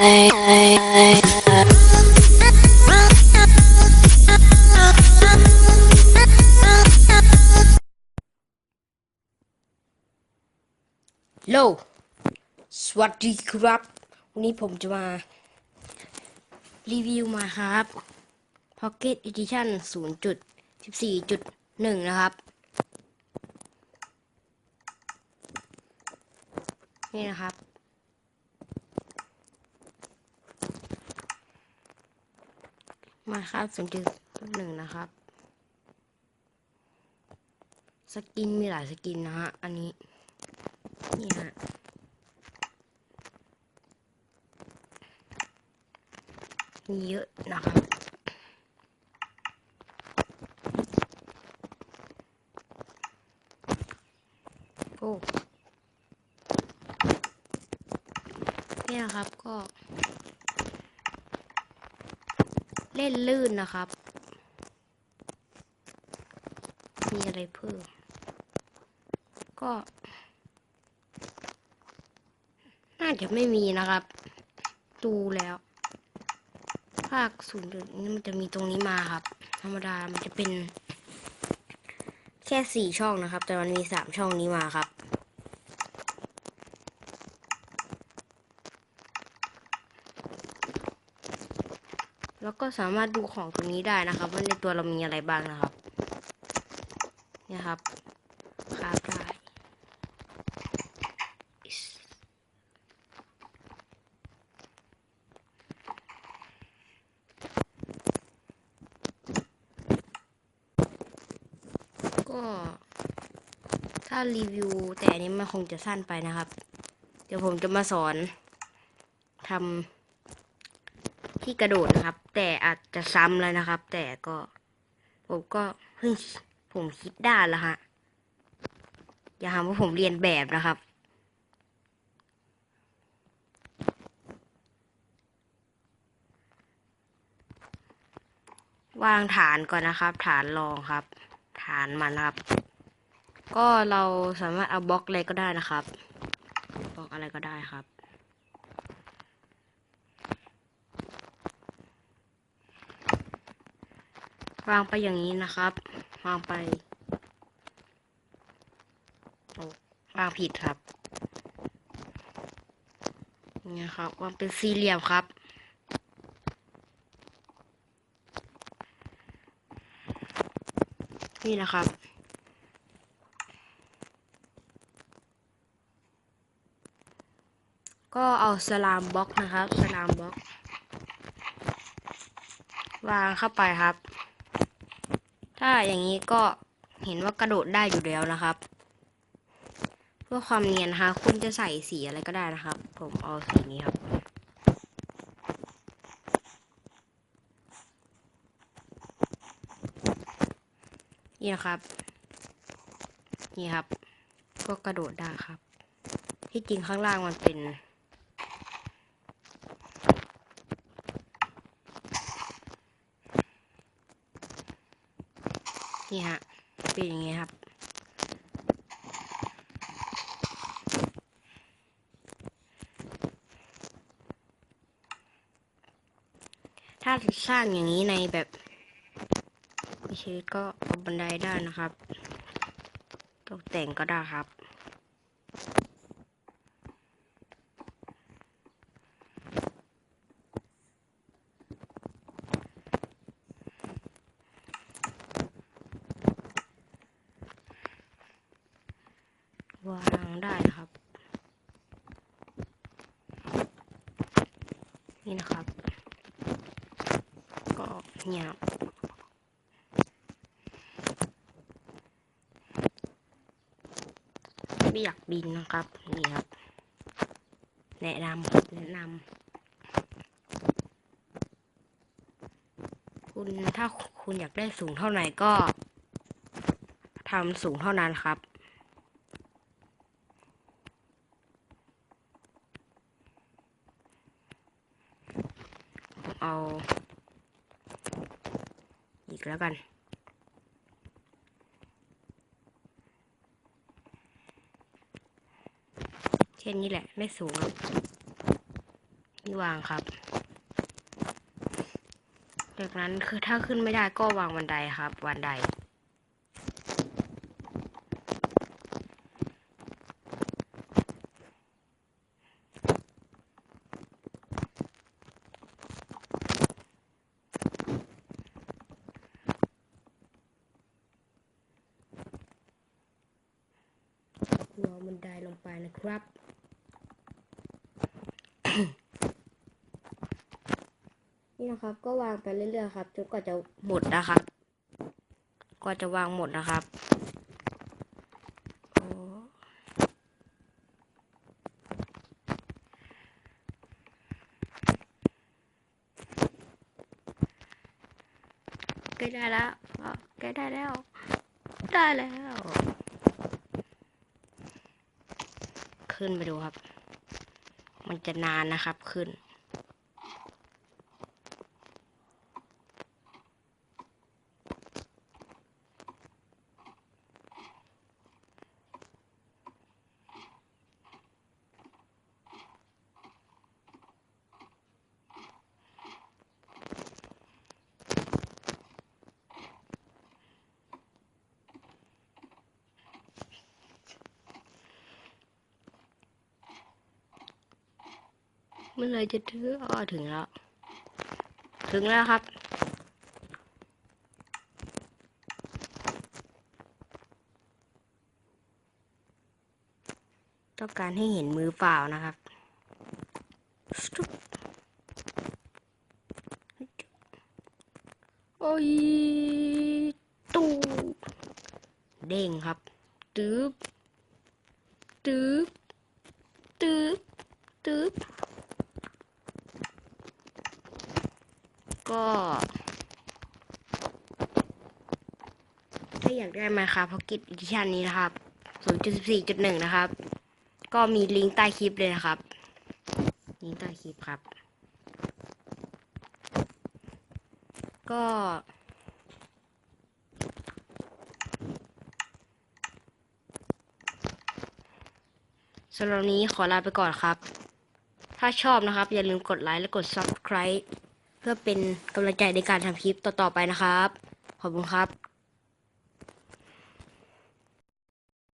โลสวัสดีครับ วันนี้ผมจะมา รีวิวมาครับ Pocket Edition 0.14.1 นะครับ นี่นะครับ มาครับ0.1นะครับ สกินมีหลายสกินนะฮะ อันนี้ นี่ฮะมีเยอะนะครับโอ้เนี่ยครับก็ เล่นลื่นนะครับ มีอะไรเพิ่ม ก็ น่าจะไม่มีนะครับ ดูแล้ว ภาคศูนย์จุดนี้มันจะมีตรงนี้มาครับ ธรรมดามันจะเป็น แค่สี่ช่องนะครับ แต่มันมีสามช่องนี้มาครับ แล้วก็สามารถดูของตัวนี้ได้นะครับว่าในตัวเรามีอะไรบ้างนะครับ เนี่ยครับคราได้ก็ถ้ารีวิวแต่อันนี้มันคงจะสั้นไปนะครับ เดี๋ยวผมจะมาสอนทำ ที่กระโดดนะครับ แต่อาจจะซ้ำแล้วนะครับ แต่ก็ผมก็เพิ่งผมคิดได้แล้วฮะอย่าหาว่าผมเรียนแบบนะครับ วางฐานก่อนนะครับ ฐานรองครับ ฐานมันครับ ก็เราสามารถเอาบล็อกอะไรก็ได้นะครับบล็อกอะไรก็ได้ครับ วางไปอย่างนี้นะครับ วางไปวางผิดครับนี่ครับวางเป็นสี่เหลี่ยมครับ นี่นะครับก็เอาสลามบล็อกนะครับ สลามบล็อก วางเข้าไปครับ ถ้าอย่างนี้ก็เห็นว่ากระโดดได้อยู่แล้วนะครับ เพื่อความเนียนนะคะคุณจะใส่สีอะไรก็ได้นะครับ ผมเอาสีนี้ครับ นี่นะครับ นี่ครับ ก็กระโดดได้ครับ ที่จริงข้างล่างมันเป็น นี่ฮะเป็นอย่างงี้ครับถ้าสร้างอย่างนี้ในแบบชีวิตก็เอาบันไดได้นะครับ ตกแต่งก็ได้ครับ วา งได้นะครับ นี่นะครับ ก็เนี่ยบไม่อยากบินนะครับ นี่ครับ แนะนำครับแนะนำคุณถ้าคุณอยากได้สูงเท่าไหร่ก็ทำสูงเท่านั้นครับ เอา อีกแล้วกัน เช่นนี้แหละ ไม่สูงครับนี่วางครับจากนั้นคือถ้าขึ้นไม่ได้ก็วางบันไดครับบันได วางบันไดลงไปนะครับ นี่นะครับ ก็วางไปเรื่อยๆครับจนกว่าจะหมดนะครับกว่าจะวางหมดนะครับใกล้ได้แล้วใกล้ได้แล้ว ได้แล้ว ขึ้นไปดูครับ มันจะนานนะครับขึ้น เมื่อไหรจะถึงอ๋อถึงแล้ว ถึงแล้วครับต้องการให้เห็นมือเปล่านะครับสตุ๊บโอ้ย ตูเด้งครับ ตึ๊บตึ๊บตึ๊บตึ๊บ ก็ ถ้ากได้มาครับพ็อกกิ t อีดิชันนี้นะครับ 0.14.1 นะครับ ก็มีลิงก์ใต้คลิปเลยนะครับ ลิงก์ใต้คลิปครับ ก็สำหรับนนี้ขอลาไปก่อนครับ ถ้าชอบนะครับ อย่าลืมกดไลค์และกด Subscribe เพื่อเป็นกำลังใจในการทำคลิปต่อ ๆ ไปนะครับ ขอบคุณครับ